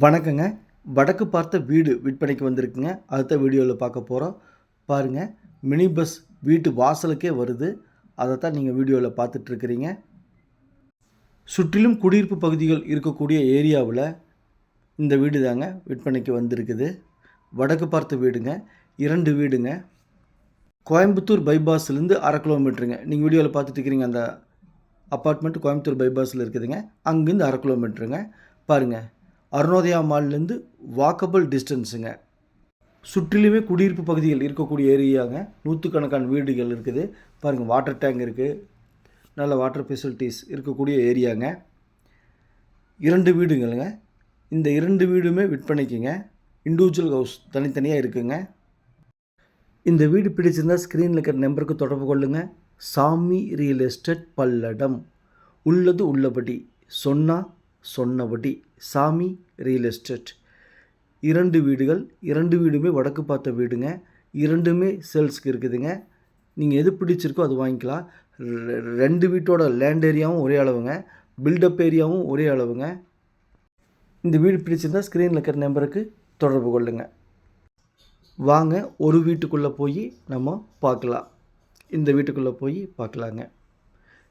வணக்கங்க. வடக்கு பார்த்த வீடு விற்பனைக்கு வந்திருக்குங்க. அடுத்த வீடியோவில் பார்க்க போகிறோம் பாருங்கள் மினி பஸ் வீட்டு வாசலுக்கே வருது. அதை தான் நீங்கள் வீடியோவில் பார்த்துட்ருக்குறீங்க. சுற்றிலும் குடியிருப்பு பகுதிகள் இருக்கக்கூடிய ஏரியாவில் இந்த வீடு தாங்க விற்பனைக்கு வந்திருக்குது. வடக்கு பார்த்த வீடுங்க. இரண்டு வீடுங்க. கோயம்புத்தூர் பைபாஸ்லேருந்து அரை கிலோமீட்டருங்க. நீங்கள் வீடியோவில் பார்த்துட்ருக்கிறீங்க அந்த அப்பார்ட்மெண்ட் கோயம்புத்தூர் பைபாஸில் இருக்குதுங்க. அங்கேருந்து அரை கிலோமீட்டருங்க. பாருங்கள் அருணோதயா மால்லேருந்து வாக்கபிள் டிஸ்டன்ஸுங்க சுற்றிலுமே குடியிருப்பு பகுதிகள் இருக்கக்கூடிய ஏரியாங்க. நூற்றுக்கணக்கான வீடுகள் இருக்குது. பாருங்கள் வாட்டர் டேங்க் இருக்குது நல்ல வாட்டர் ஃபெசிலிட்டிஸ் இருக்கக்கூடிய ஏரியாங்க. இரண்டு வீடுங்களுங்க. இந்த இரண்டு வீடுமே விற்பனைக்குங்க. இண்டிவிஜுவல் ஹவுஸ் தனித்தனியாக இருக்குங்க. இந்த வீடு பிடிச்சிருந்தா ஸ்க்ரீனில் இருக்கிற நம்பருக்கு தொடர்பு கொள்ளுங்கள் சாமி ரியல் எஸ்டேட் பல்லடம். உள்ளது உள்ளபடி. சொன்னால் சொன்னபடி சாமி ரியல் எஸ்டேட் இரண்டு வீடுகள் இரண்டு வீடுமே வடக்கு பார்த்த வீடுங்க. இரண்டுமே சேல்ஸ்க்கு இருக்குதுங்க. நீங்கள் எது பிடிச்சிருக்கோ அது வாங்கிக்கலாம். ரெ- ரெண்டு வீட்டோட லேண்ட் ஏரியாவும் ஒரே அளவுங்க. பில்டப் ஏரியாவும் ஒரே அளவுங்க. இந்த வீடு பிடிச்சிருந்தா ஸ்க்ரீனில் இருக்கிற நம்பருக்கு தொடர்பு கொள்ளுங்கள் வாங்க ஒரு வீட்டுக்குள்ளே போய் நம்ம பார்க்கலாம். இந்த வீட்டுக்குள்ளே போய் பார்க்கலாங்க.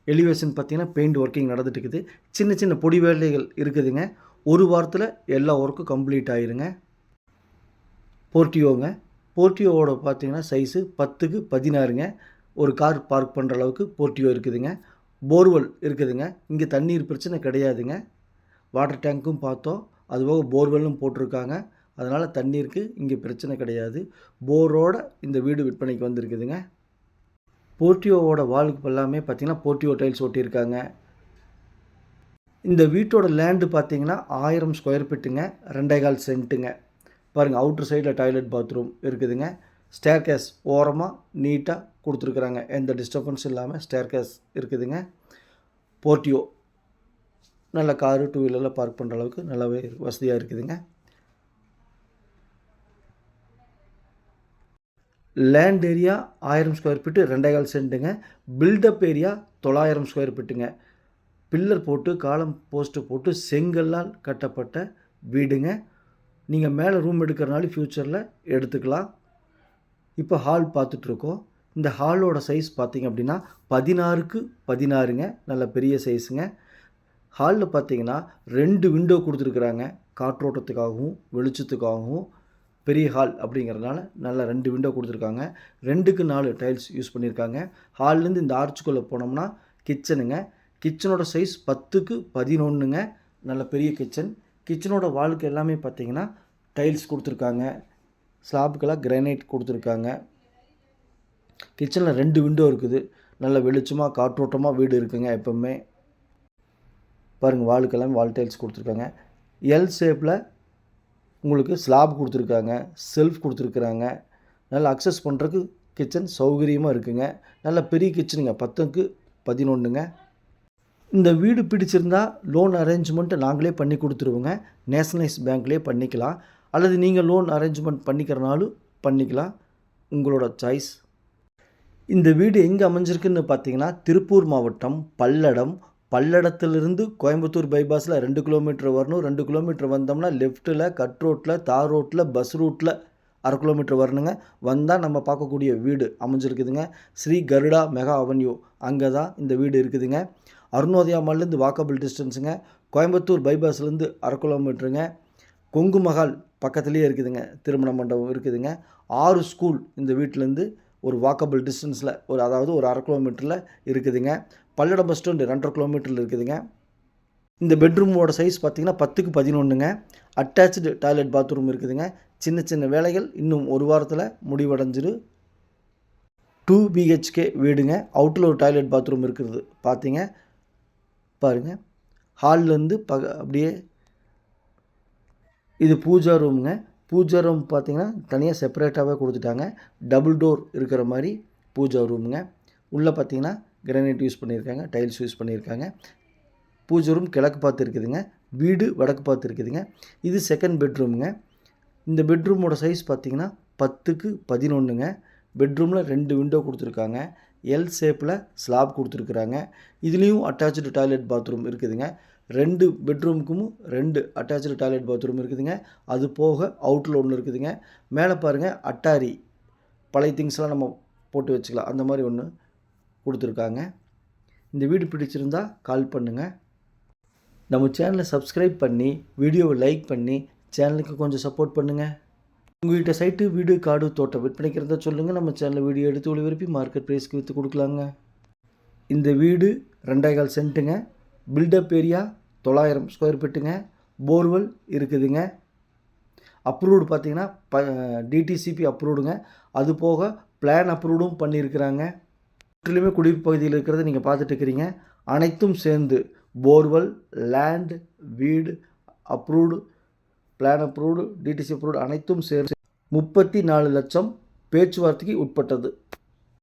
எலிவேஷன் பார்த்தீங்கன்னா பெயிண்ட் ஒர்க்கிங் நடந்துட்டு இருக்குது சின்ன சின்ன பொடி வேலைகள் இருக்குதுங்க. ஒரு வாரத்தில் எல்லா ஒர்க்கும் கம்ப்ளீட் ஆயிருங்க. போர்ட்டியோங்க போர்ட்டியோவோட பார்த்திங்கன்னா சைஸு பத்துக்கு பதினாறுங்க. ஒரு கார் பார்க் பண்ணுற அளவுக்கு போர்ட்டியோ இருக்குதுங்க. போர்வெல் இருக்குதுங்க. இங்கே தண்ணீர் பிரச்சனை கிடையாதுங்க. வாட்டர் டேங்க்கும் பார்த்தோம். அதுபோக போர்வெல்லும் போட்டிருக்காங்க. அதனால் தண்ணீருக்கு இங்கே பிரச்சனை கிடையாது. போரோட இந்த வீடு விற்பனைக்கு வந்திருக்குதுங்க. போர்ட்டியோவோட வாலுக்கு எல்லாமே பார்த்தீங்கன்னா போர்ட்டியோ டைல்ஸ் ஒட்டியிருக்காங்க. இந்த வீட்டோட லேண்டு பார்த்தீங்கன்னா ஆயிரம் ஸ்கொயர் ஃபீட்டுங்க ரெண்டே கால் சென்ட்டுங்க. பாருங்கள் அவுட்டர் சைடில் டாய்லெட் பாத்ரூம் இருக்குதுங்க. ஸ்டேர் கேஸ் ஓரமாக நீட்டாக கொடுத்துருக்குறாங்க. எந்த டிஸ்டர்பன்ஸ் இல்லாமல் ஸ்டேர் கேஸ் இருக்குதுங்க. போர்ட்டியோ. நல்ல காரு டூ வீலரில் பார்க் பண்ணுற அளவுக்கு நல்லாவே வசதியாக இருக்குதுங்க. லேண்ட் ஏரியா ஆயிரம் ஸ்கொயர் ஃபீட்டு ரெண்டே கால் சென்ட்டுங்க பில்டப் ஏரியா தொள்ளாயிரம் ஸ்கொயர் ஃபீட்டுங்க பில்லர் போட்டு காலம் போஸ்ட்டு போட்டு செங்கல்லால் கட்டப்பட்ட வீடுங்க. நீங்கள் மேலே ரூம் எடுக்கிறனாலும் ஃப்யூச்சரில் எடுத்துக்கலாம். இப்போ ஹால் பார்த்துட்ருக்கோம். இந்த ஹாலோட சைஸ் பார்த்தீங்க அப்படின்னா பதினாறுக்கு பதினாறுங்க. நல்ல பெரிய சைஸுங்க ஹாலில் பார்த்தீங்கன்னா ரெண்டு விண்டோ கொடுத்துருக்குறாங்க. காற்றோட்டத்துக்காகவும் வெளிச்சத்துக்காகவும் பெரிய ஹால் அப்படிங்கிறதுனால நல்ல ரெண்டு விண்டோ கொடுத்துருக்காங்க. ரெண்டுக்கு நாலு டைல்ஸ் யூஸ் பண்ணியிருக்காங்க. ஹால்லேருந்து இந்த ஆர்ச்சுக்குள்ளே போனோம்னா கிச்சனுங்க கிச்சனோட சைஸ் பத்துக்கு பதினொன்றுங்க நல்ல பெரிய கிச்சன் கிச்சனோட வாழ்க்கை எல்லாமே பார்த்தீங்கன்னா டைல்ஸ் கொடுத்துருக்காங்க. ஸ்லாப்புக்கெல்லாம் கிரானைட் கொடுத்துருக்காங்க. கிச்சனில் ரெண்டு விண்டோ இருக்குது. நல்ல வெளிச்சமாக காற்றோட்டமாக வீடு இருக்குங்க எப்பவுமே. பாருங்கள் வாலுக்கெல்லாம் வால் டைல்ஸ் கொடுத்துருக்காங்க. எல் ஷேப்பில் உங்களுக்கு ஸ்லாப் கொடுத்துருக்காங்க செல்ஃப் கொடுத்துருக்குறாங்க. நல்லா அக்சஸ் பண்ணுறதுக்கு கிச்சன் சௌகரியமாக இருக்குங்க. நல்ல பெரிய கிச்சனுங்க பத்துக்கு பதினொன்றுங்க இந்த வீடு பிடிச்சிருந்தா லோன் அரேஞ்ச்மெண்ட்டை நாங்களே பண்ணி கொடுத்துருவோங்க. நேஷனலைஸ் பேங்க்லேயே பண்ணிக்கலாம். அல்லது நீங்கள் லோன் அரேஞ்ச்மெண்ட் பண்ணிக்கிறனாலும் பண்ணிக்கலாம். உங்களோட சாய்ஸ் இந்த வீடு எங்கே அமைஞ்சிருக்குன்னு பார்த்தீங்கன்னா திருப்பூர் மாவட்டம் பல்லடம் பல்லடத்திலிருந்து கோயம்புத்தூர் பைபாஸில் ரெண்டு கிலோமீட்டர் வரணும். ரெண்டு கிலோமீட்டர் வந்தோம்னா லெஃப்ட்டில் கட் ரோட்டில் தார் ரோட்டில் பஸ் ரூட்டில் அரை கிலோமீட்டர் வரணுங்க. வந்தால் நம்ம பார்க்கக்கூடிய வீடு அமைஞ்சிருக்குதுங்க. Shri Garuda mega avenue. அங்கே தான் இந்த வீடு இருக்குதுங்க. அருணோதயா மால்லேருந்து வாக்கபிள் டிஸ்டன்ஸுங்க கோயம்புத்தூர் பைபாஸ்லேருந்து அரை கிலோமீட்டருங்க. கொங்கு மஹால் பக்கத்துலேயே இருக்குதுங்க. திருமண மண்டபம் இருக்குதுங்க. ஆறு ஸ்கூல் இந்த வீட்டிலேருந்து ஒரு வாக்கபிள் டிஸ்டன்ஸில் ஒரு அதாவது ஒரு அரை கிலோமீட்டரில் இருக்குதுங்க. பல்லடம் பஸ் ஸ்டாண்டு ரெண்டரை கிலோமீட்டரில் இருக்குதுங்க. இந்த பெட்ரூமோட சைஸ் பார்த்தீங்கன்னா பத்துக்கு பதினொன்றுங்க அட்டாச்சு டாய்லெட் பாத்ரூம் இருக்குதுங்க. சின்ன சின்ன வேலைகள். இன்னும் ஒரு வாரத்தில் முடிவடைஞ்சிரு டூ பிஹெச்கே வீடுங்க. அவுட்டில் ஒரு டாய்லெட் பாத்ரூம் இருக்கிறது பார்த்தீங்க பாருங்கள் ஹால்லேருந்து பக அப்படியே இது பூஜா ரூமுங்க பூஜா ரூம் பார்த்தீங்கன்னா தனியாக செப்பரேட்டாகவே கொடுத்துட்டாங்க. டபுள் டோர் இருக்கிற மாதிரி பூஜா ரூமுங்க உள்ளே பார்த்தீங்கன்னா கிரானைட் யூஸ் பண்ணியிருக்காங்க டைல்ஸ் யூஸ் பண்ணியிருக்காங்க. பூஜை ரூம் கிழக்கு பார்த்து இருக்குதுங்க வீடு வடக்கு பார்த்து இருக்குதுங்க. இது செகண்ட் பெட்ரூமுங்க இந்த பெட்ரூமோட சைஸ் பார்த்தீங்கன்னா பத்துக்கு பதினொன்றுங்க. பெட்ரூமில் ரெண்டு விண்டோ கொடுத்துருக்காங்க. எல் ஷேப்பில் ஸ்லாப் கொடுத்துருக்குறாங்க. இதுலேயும் அட்டாச்சு டாய்லெட் பாத்ரூம் இருக்குதுங்க. ரெண்டு பெட்ரூமுக்கும் ரெண்டு அட்டாச்சு டாய்லெட் பாத்ரூம் இருக்குதுங்க. அது போக அவுட்டில் ஒன்று இருக்குதுங்க. மேலே பாருங்கள் அட்டாரி பழைய திங்ஸ்லாம் நம்ம போட்டு வச்சுக்கலாம். அந்த மாதிரி ஒன்று கொடுத்துருக்காங்க. இந்த வீடு பிடிச்சிருந்தா கால் பண்ணுங்கள் நம்ம சேனலை சப்ஸ்கிரைப் பண்ணி வீடியோவை லைக் பண்ணி சேனலுக்கு கொஞ்சம் சப்போர்ட் பண்ணுங்கள் உங்கள்கிட்ட சைட்டு வீடு காடு தோட்டம் விற்பனைக்கிறத சொல்லுங்கள் நம்ம சேனலில் வீடியோ எடுத்து ஒளிபரப்பி மார்க்கெட் ப்ரைஸ்க்கு விற்று கொடுக்கலாங்க. இந்த வீடு ரெண்டாயிரம் கால் சென்ட்டுங்க. பில்டப் ஏரியா தொள்ளாயிரம் ஸ்கொயர் ஃபீட்டுங்க போர்வெல் இருக்குதுங்க. அப்ரூவ்டு பார்த்தீங்கன்னா ப டிடிசிபி அப்ரூவ்டுங்க அது போக பிளான் அப்ரூவ்டும் பண்ணியிருக்கிறாங்க. முற்றிலுமே குடியிருப்பு பகுதியில் இருக்கிறத நீங்கள் பார்த்துட்டு இருக்கிறீங்க. அனைத்தும் சேர்ந்து போர்வெல் லேண்ட் வீடு approved plan approved DTC approved அனைத்தும் சேர்ந்து முப்பத்தி நாலு லட்சம் பேச்சுவார்த்தைக்கு உட்பட்டது.